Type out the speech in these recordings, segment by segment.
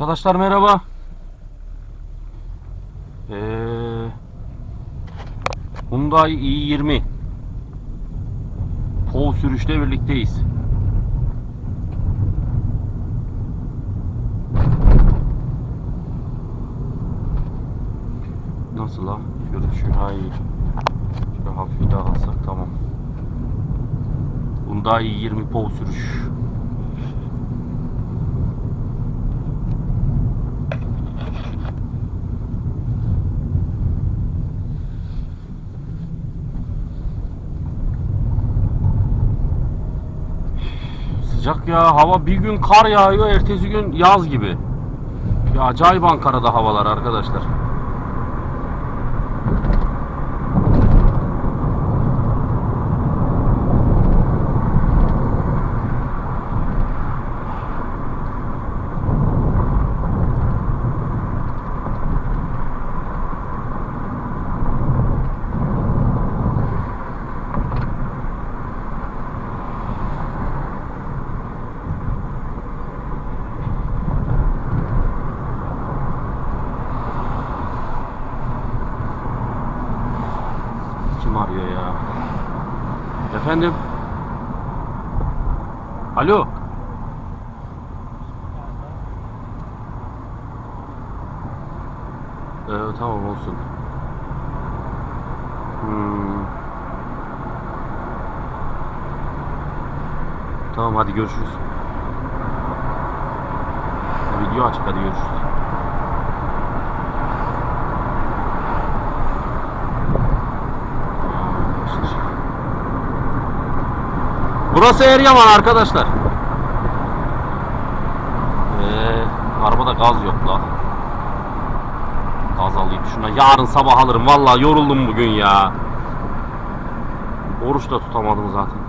Arkadaşlar merhaba. Ee, Hyundai i20 Pol sürüşte birlikteyiz. Nasıl ha? Görüşü ha iyi. Şöyle hafif daha alsak tamam. Hyundai i20 Pol sürüş. Sıcak ya hava bir gün kar yağıyor ertesi gün yaz gibi. Ya acayip Ankara'da havalar arkadaşlar. Kim arıyor ya? Efendim? Alo? Ee, tamam olsun. Hmm. Tamam hadi görüşürüz. Video açık hadi görüşürüz. Burası Eryaman arkadaşlar. Ee, arabada gaz yok la. Gaz alayım şuna. Yarın sabah alırım. Vallahi yoruldum bugün ya. Oruç da tutamadım zaten.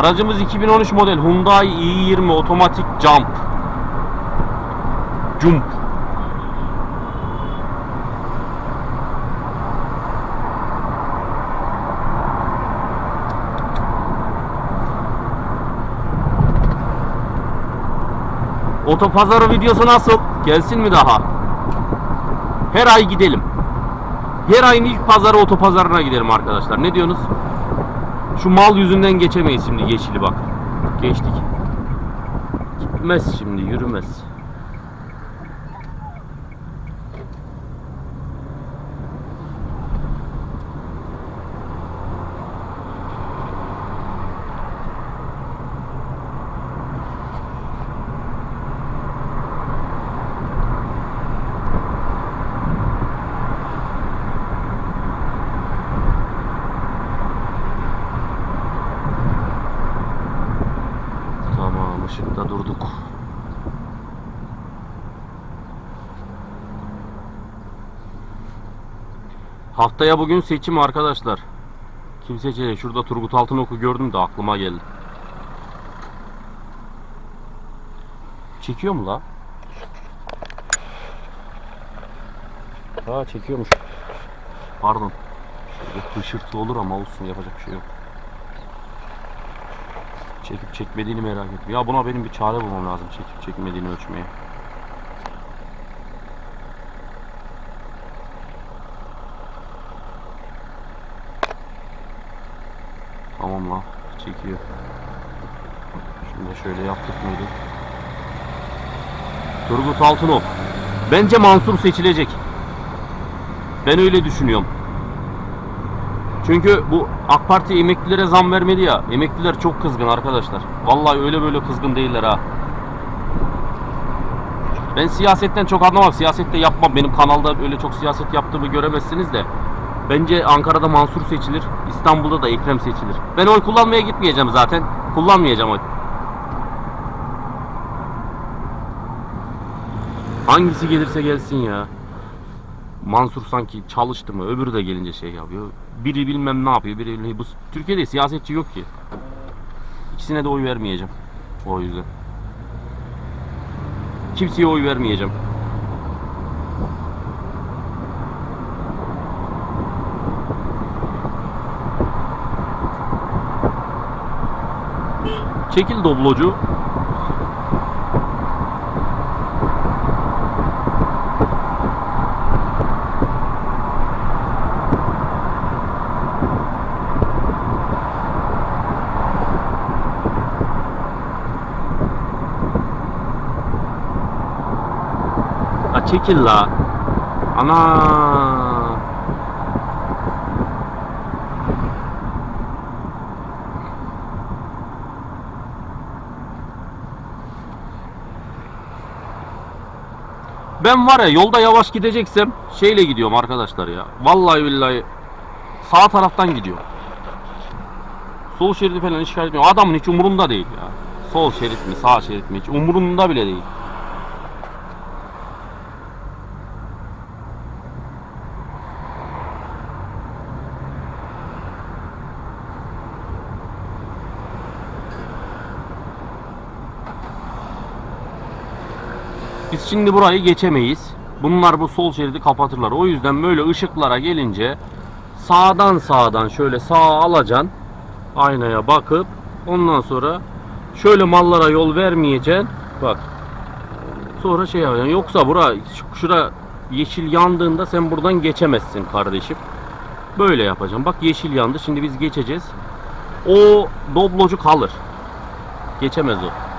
Aracımız 2013 model Hyundai i20 otomatik jump. Jump. Otopazarı videosu nasıl? Gelsin mi daha? Her ay gidelim. Her ayın ilk pazarı otopazarına gidelim arkadaşlar. Ne diyorsunuz? Şu mal yüzünden geçemeyiz şimdi yeşili bak. Geçtik. Gitmez şimdi yürümez. Tamam ışıkta durduk. Haftaya bugün seçim arkadaşlar. Kim seçecek? Şurada Turgut Altınok'u gördüm de aklıma geldi. Çekiyor mu la? Ha çekiyormuş. Pardon. Şöyle hışırtı olur ama olsun yapacak bir şey yok. Çekip çekmediğini merak ettim. Ya buna benim bir çare bulmam lazım çekip çekmediğini ölçmeye. Tamam la çekiyor. Şimdi şöyle yaptık mıydı? Turgut Altınok. Bence Mansur seçilecek. Ben öyle düşünüyorum. Çünkü bu AK Parti emeklilere zam vermedi ya. Emekliler çok kızgın arkadaşlar. Vallahi öyle böyle kızgın değiller ha. Ben siyasetten çok anlamam. Siyasette yapmam. Benim kanalda öyle çok siyaset yaptığımı göremezsiniz de. Bence Ankara'da Mansur seçilir. İstanbul'da da Ekrem seçilir. Ben oy kullanmaya gitmeyeceğim zaten. Kullanmayacağım oy. Hangisi gelirse gelsin ya. Mansur sanki çalıştı mı öbürü de gelince şey yapıyor. Biri bilmem ne yapıyor. Biri bilmem- bu Türkiye'de siyasetçi yok ki. İkisine de oy vermeyeceğim. O yüzden. Kimseye oy vermeyeceğim. Çekil doblocu. Ha çekil la. Ana. Ben var ya yolda yavaş gideceksem şeyle gidiyorum arkadaşlar ya. Vallahi billahi sağ taraftan gidiyorum. Sol şeridi falan işgal etmiyorum. Adamın hiç umurunda değil ya. Sol şerit mi sağ şerit mi hiç umurunda bile değil. Biz şimdi burayı geçemeyiz. Bunlar bu sol şeridi kapatırlar. O yüzden böyle ışıklara gelince sağdan sağdan şöyle sağa alacaksın. Aynaya bakıp ondan sonra şöyle mallara yol vermeyeceksin. Bak. Sonra şey yapacaksın. Yoksa bura şura yeşil yandığında sen buradan geçemezsin kardeşim. Böyle yapacağım. Bak yeşil yandı. Şimdi biz geçeceğiz. O doblocu kalır. Geçemez o.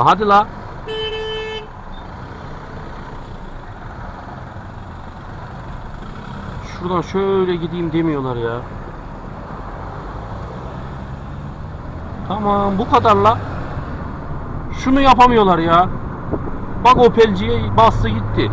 La hadi la. Şuradan şöyle gideyim demiyorlar ya. Tamam bu kadar la. Şunu yapamıyorlar ya. Bak Opel'ciye bastı gitti.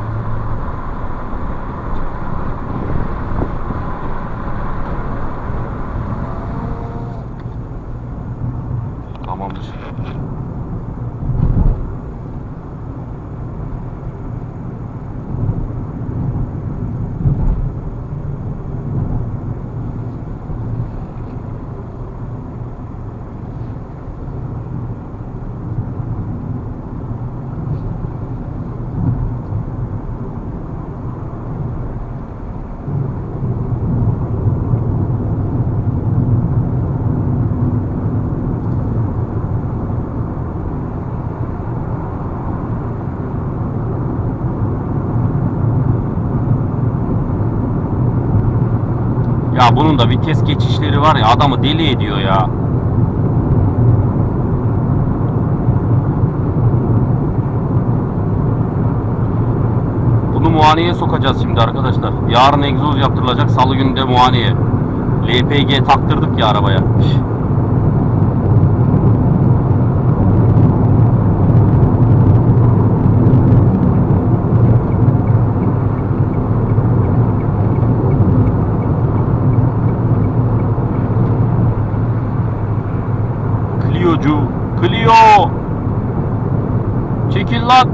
Bunun da vites geçişleri var ya adamı deli ediyor ya. Bunu muayeneye sokacağız şimdi arkadaşlar. Yarın egzoz yaptırılacak salı günü de muayeneye. LPG taktırdık ya arabaya. Clio'cu. Clio. Çekil lan.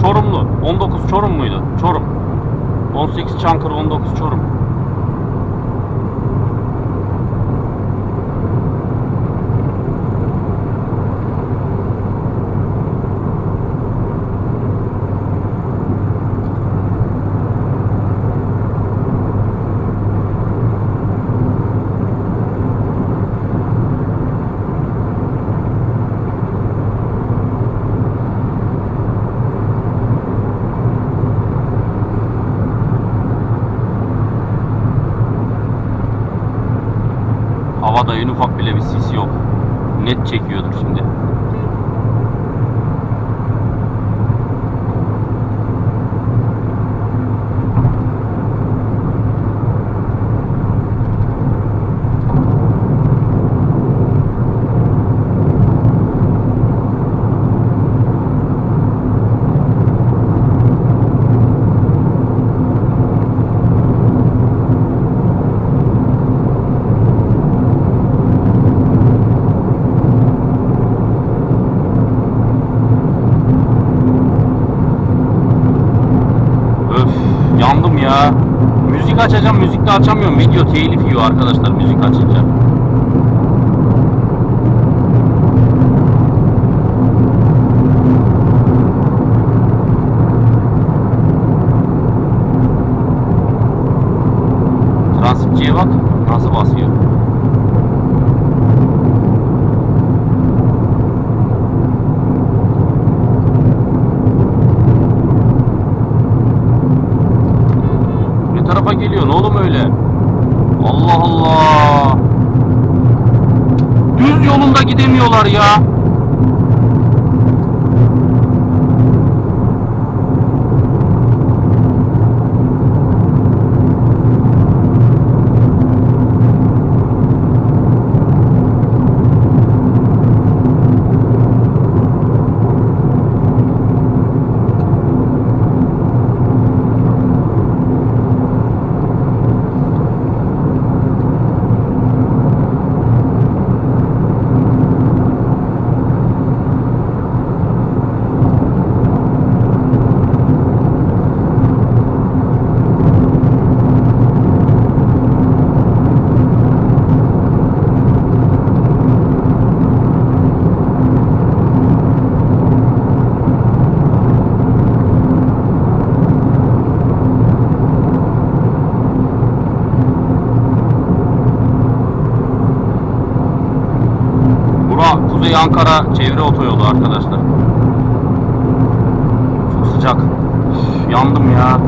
Çorumlu. 19 Çorum muydu? Çorum. 18 Çankırı 19 Çorum. Çekiyordur açamıyorum. Video telif yiyor arkadaşlar müzik açınca. Transitçiye bak nasıl basıyor. warrior. Ankara çevre otoyolu arkadaşlar. Çok sıcak. Üf, yandım ya.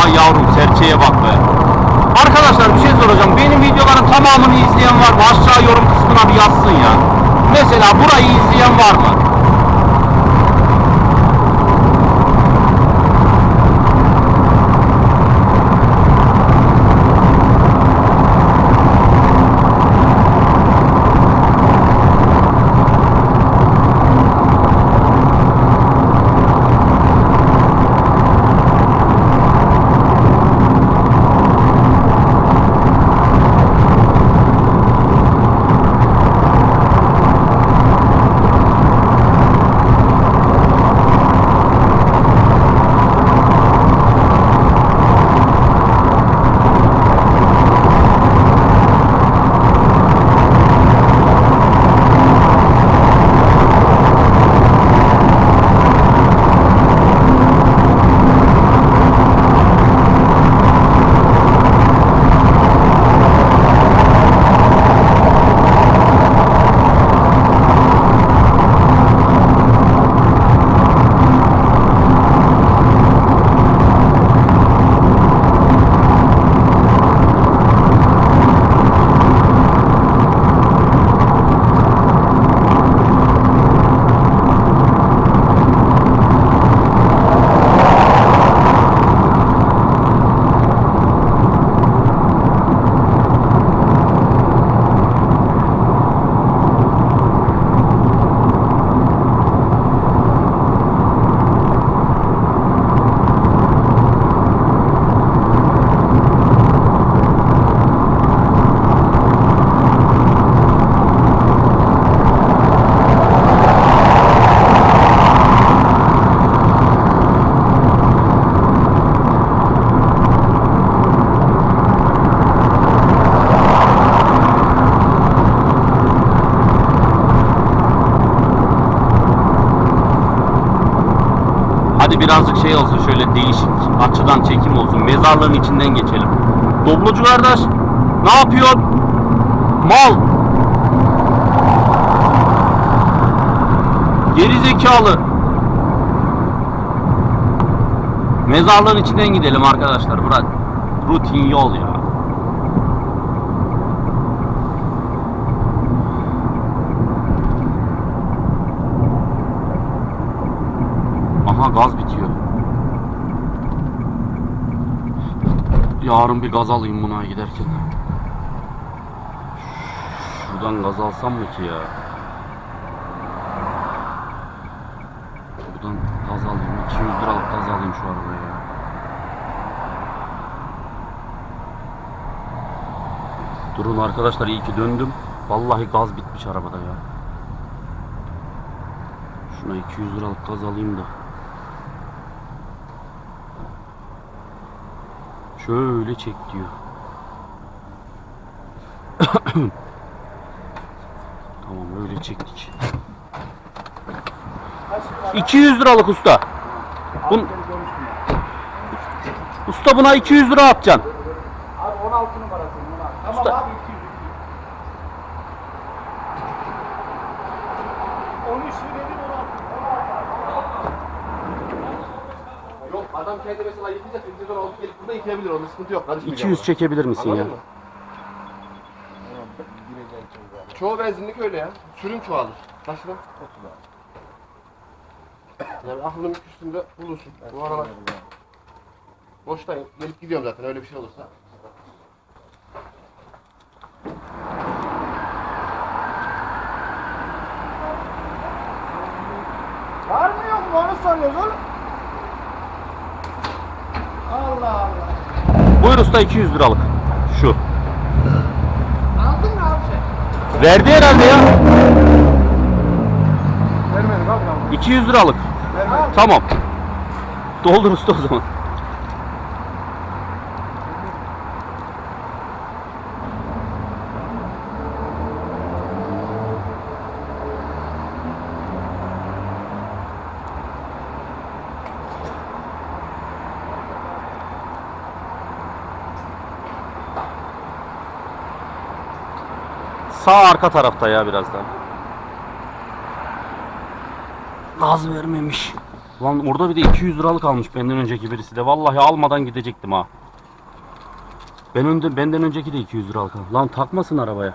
Vay yavrum serçeye bak be. Arkadaşlar bir şey soracağım. Benim videoların tamamını izleyen var mı? Aşağı yorum kısmına bir yazsın ya. Mesela burayı izleyen var mı? Hadi birazcık şey olsun şöyle değişik açıdan çekim olsun. Mezarlığın içinden geçelim. Doblocu kardeş ne yapıyorsun? Mal. Geri zekalı. Mezarlığın içinden gidelim arkadaşlar. Bırak. Rutin yol ya. Aha gaz bitiyor. Yarın bir gaz alayım buna giderken. Şuradan gaz alsam mı ki ya? Buradan gaz alayım. 200 liralık gaz alayım şu arabaya ya. Durun arkadaşlar iyi ki döndüm. Vallahi gaz bitmiş arabada ya. Şuna 200 liralık gaz alayım da. Şöyle çek diyor. tamam öyle çektik. 200 liralık usta. Bun, usta buna 200 lira atacaksın. Abi 16 numarası 16. Tamam Usta. abi 200. 13 dedim 16. Yok adam kendi mesela yıkayacak, yıkayacak alıp gelip burada yıkayabilir onun sıkıntı yok. Karışmayacak 200 çekebilir misin Anladın ya? mı? Çoğu benzinlik öyle ya. Sürüm çoğalır. 30 Yani aklının üstünde bulursun. Bu aralar boştayım. Gelip gidiyorum zaten öyle bir şey olursa. Var mı yok mu onu soruyoruz oğlum. Allah Allah. Buyur usta 200 liralık. Şu. Aldın mı abi? Verdi herhalde ya. Vermedim abi. 200 liralık. Vermedim. Tamam. Doldur usta o zaman. Sağ arka tarafta ya birazdan. Gaz vermemiş. Lan orada bir de 200 liralık almış benden önceki birisi de. Vallahi almadan gidecektim ha. Ben önde, benden önceki de 200 liralık almış. Lan takmasın arabaya.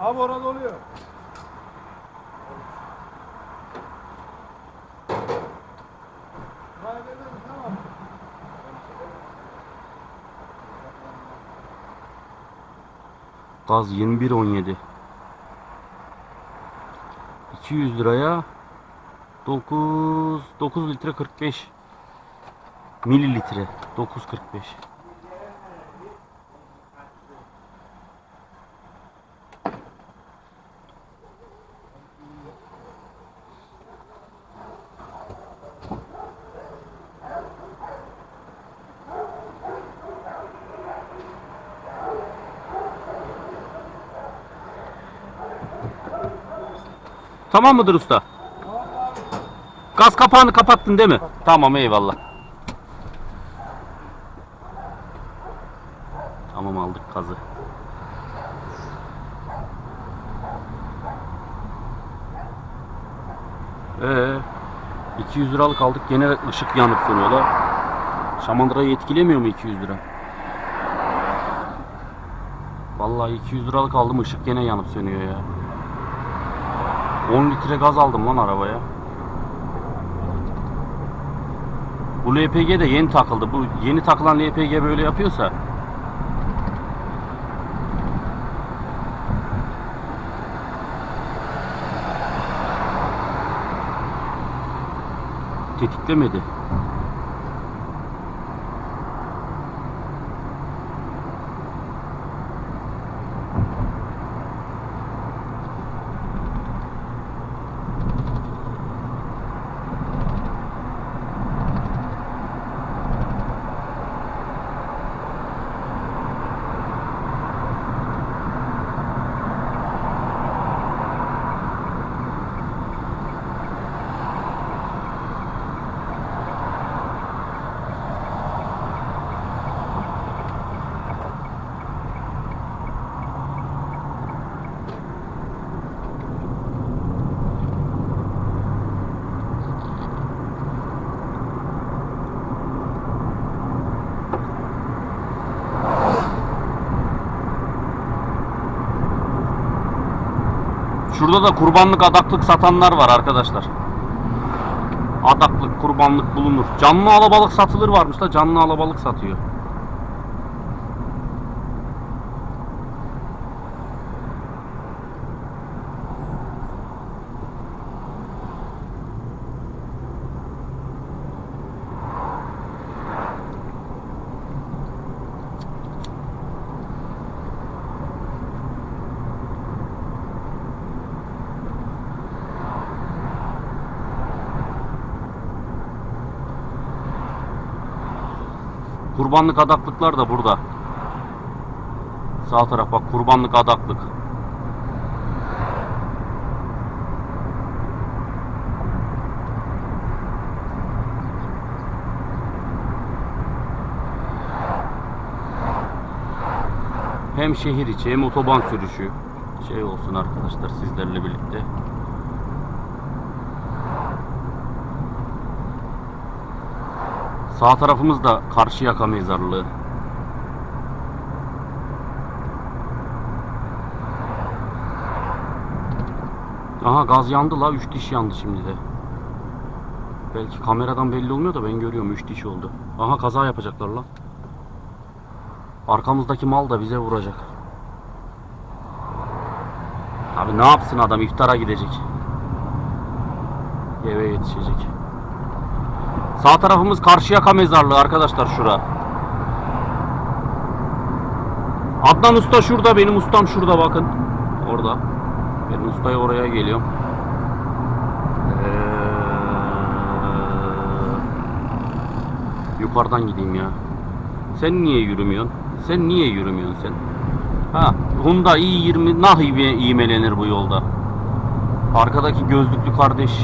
Abi orada oluyor. Be, tamam. Gaz 21.17. 200 liraya 9 9 litre 45 mililitre 9.45. Tamam mıdır usta? Gaz kapağını kapattın değil mi? Tamam eyvallah. Tamam aldık gazı. Ee, 200 liralık aldık gene ışık yanıp sönüyor la. Şamandıra'yı etkilemiyor mu 200 lira? Vallahi 200 liralık aldım ışık gene yanıp sönüyor ya. 10 litre gaz aldım lan arabaya. Bu LPG de yeni takıldı. Bu yeni takılan LPG böyle yapıyorsa tetiklemedi. Şurada da kurbanlık adaklık satanlar var arkadaşlar. Adaklık, kurbanlık bulunur. Canlı alabalık satılır varmış da canlı alabalık satıyor. Kurbanlık adaklıklar da burada. Sağ taraf bak kurbanlık adaklık. Hem şehir içi hem otoban sürüşü şey olsun arkadaşlar sizlerle birlikte. Sağ tarafımız da Karşıyaka mezarlığı. Aha gaz yandı la 3 diş yandı şimdi de. Belki kameradan belli olmuyor da ben görüyorum 3 diş oldu. Aha kaza yapacaklar lan. Arkamızdaki mal da bize vuracak. Abi ne yapsın adam iftara gidecek. Eve yetişecek. Sağ tarafımız Karşıyaka mezarlığı arkadaşlar şura. Adnan Usta şurada benim ustam şurada bakın. Orada. Benim ustaya oraya geliyorum. Ee, yukarıdan gideyim ya. Sen niye yürümüyorsun? Sen niye yürümüyorsun sen? Ha, Honda i20 nah iğme- iğmelenir bu yolda. Arkadaki gözlüklü kardeş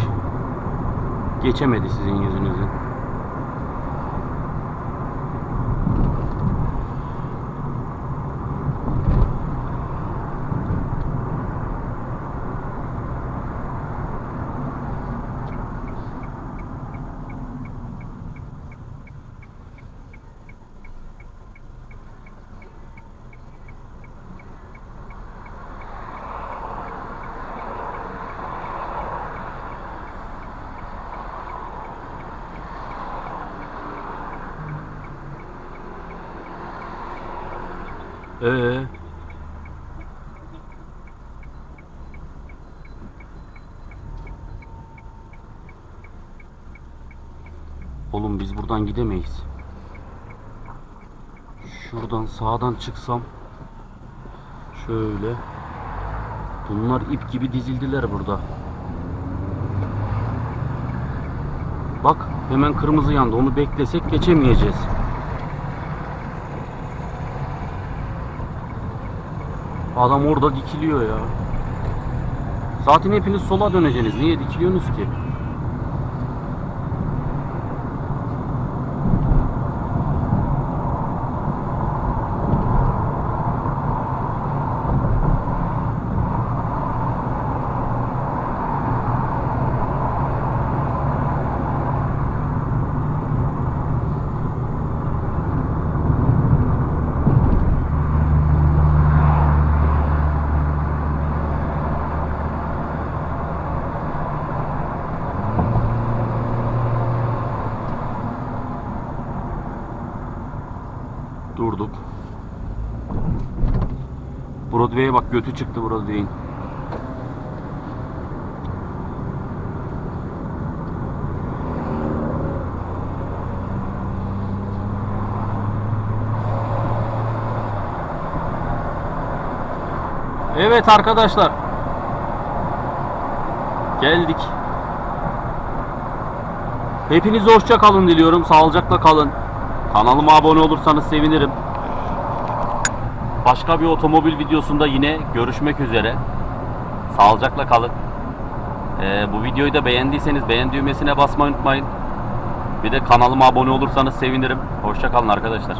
geçemedi sizin yüzünüzden. Ee, Oğlum biz buradan gidemeyiz. Şuradan sağdan çıksam şöyle Bunlar ip gibi dizildiler burada. Bak hemen kırmızı yandı. Onu beklesek geçemeyeceğiz. Adam orada dikiliyor ya. Zaten hepiniz sola döneceksiniz. Niye dikiliyorsunuz ki? Durduk. Broadway'e bak götü çıktı Broadway'in. Evet arkadaşlar. Geldik. Hepinize hoşça kalın diliyorum. Sağlıcakla kalın. Kanalıma abone olursanız sevinirim. Başka bir otomobil videosunda yine görüşmek üzere. Sağlıcakla kalın. Ee, bu videoyu da beğendiyseniz beğen düğmesine basmayı unutmayın. Bir de kanalıma abone olursanız sevinirim. Hoşça kalın arkadaşlar.